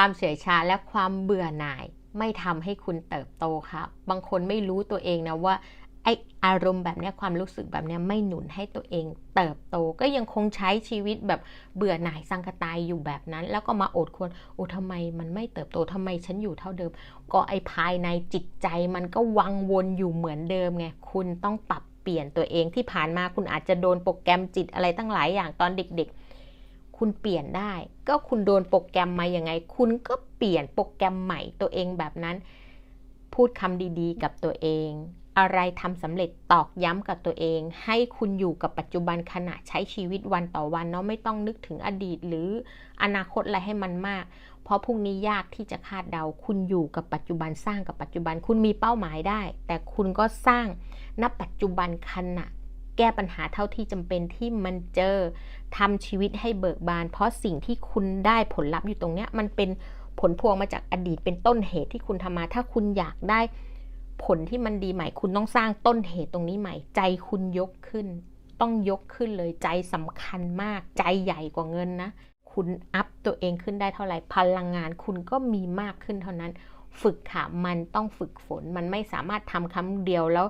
ความเฉื่อยชาและความเบื่อหน่ายไม่ทำให้คุณเติบโตค่ะบางคนไม่รู้ตัวเองนะว่าไออารมณ์แบบนี้ความรู้สึกแบบนี้ไม่หนุนให้ตัวเองเติบโตก็ยังคงใช้ชีวิตแบบเบื่อหน่ายสังกตายอยู่แบบนั้น แล้วก็มาอดควรโอ้ทำไมมันไม่เติบโตทำไมฉันอยู่เท่าเดิม ก็ไอภายในจิตใจมันก็วังวนอยู่เหมือนเดิมไงคุณต้องปรับเปลี่ยนตัวเองที่ผ่านมาคุณอาจจะโดนโปรแกรมจิตอะไรตั้งหลายอย่างตอนเด็กๆ คุณเปลี่ยนได้ ก็คุณโดนโปรแกรมมาอย่างไง คุณก็เปลี่ยนโปรแกรมใหม่ตัวเองแบบนั้น พูดคำดีๆ กับตัวเอง อะไรทำสำเร็จตอกย้ำกับตัวเอง ให้คุณอยู่กับปัจจุบันขณะใช้ชีวิตวันต่อวันเนาะไม่ต้องนึกถึงอดีตหรืออนาคตอะไรให้มันมาก เพราะพรุ่งนี้ยากที่จะคาดเดา คุณอยู่กับปัจจุบันสร้างกับปัจจุบัน คุณมีเป้าหมายได้ แต่คุณก็สร้างณปัจจุบันขณะ แก้ปัญหาเท่าที่จำเป็นที่มันเจอทำชีวิตให้เบิกบาน เพราะสิ่งที่คุณได้ผลลัพธ์อยู่ตรงเนี้ยมันเป็นผลพวงมาจากอดีตเป็นต้นเหตุที่คุณทำมา ถ้าคุณอยากได้ผลที่มันดีใหม่ คุณต้องสร้างต้นเหตุตรงนี้ใหม่ ใจคุณยกขึ้น ต้องยกขึ้นเลยใจสำคัญมาก ใจใหญ่กว่าเงินนะ คุณอัพตัวเองขึ้นได้เท่าไหร่พลังงานคุณก็มีมากขึ้นเท่านั้น ฝึกค่ะมันต้องฝึกฝนมันไม่สามารถทำครั้งเดียวแล้ว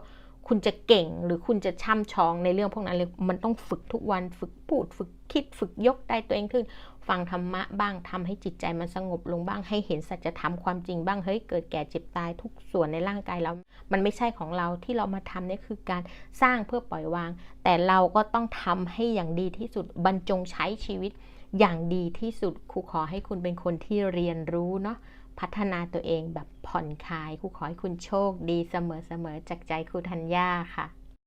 คุณจะเก่งหรือคุณจะช่ำชองในเรื่องพวกนั้นเลยมันต้องฝึกทุกวันฝึกพูด ฝึกคิดฝึกยกได้ตัวเองขึ้น ฟังธรรมะบ้างทำให้จิตใจมันสงบลงบ้างให้เห็นสัจธรรมความจริงบ้างเฮ้ยเกิดแก่เจ็บตายทุกส่วนในร่างกายเรา มันไม่ใช่ของเราที่เรามาทำเนี่ยคือการสร้างเพื่อปล่อยวาง แต่เราก็ต้องทำให้อย่างดีที่สุดบรรจงใช้ชีวิตอย่างดีที่สุดครูขอให้คุณเป็นคนที่เรียนรู้เนาะ พัฒนาตัวเองแบบผ่อนคลายครูขอให้คุณโชคดีเสมอๆจากใจครูธัญญาค่ะ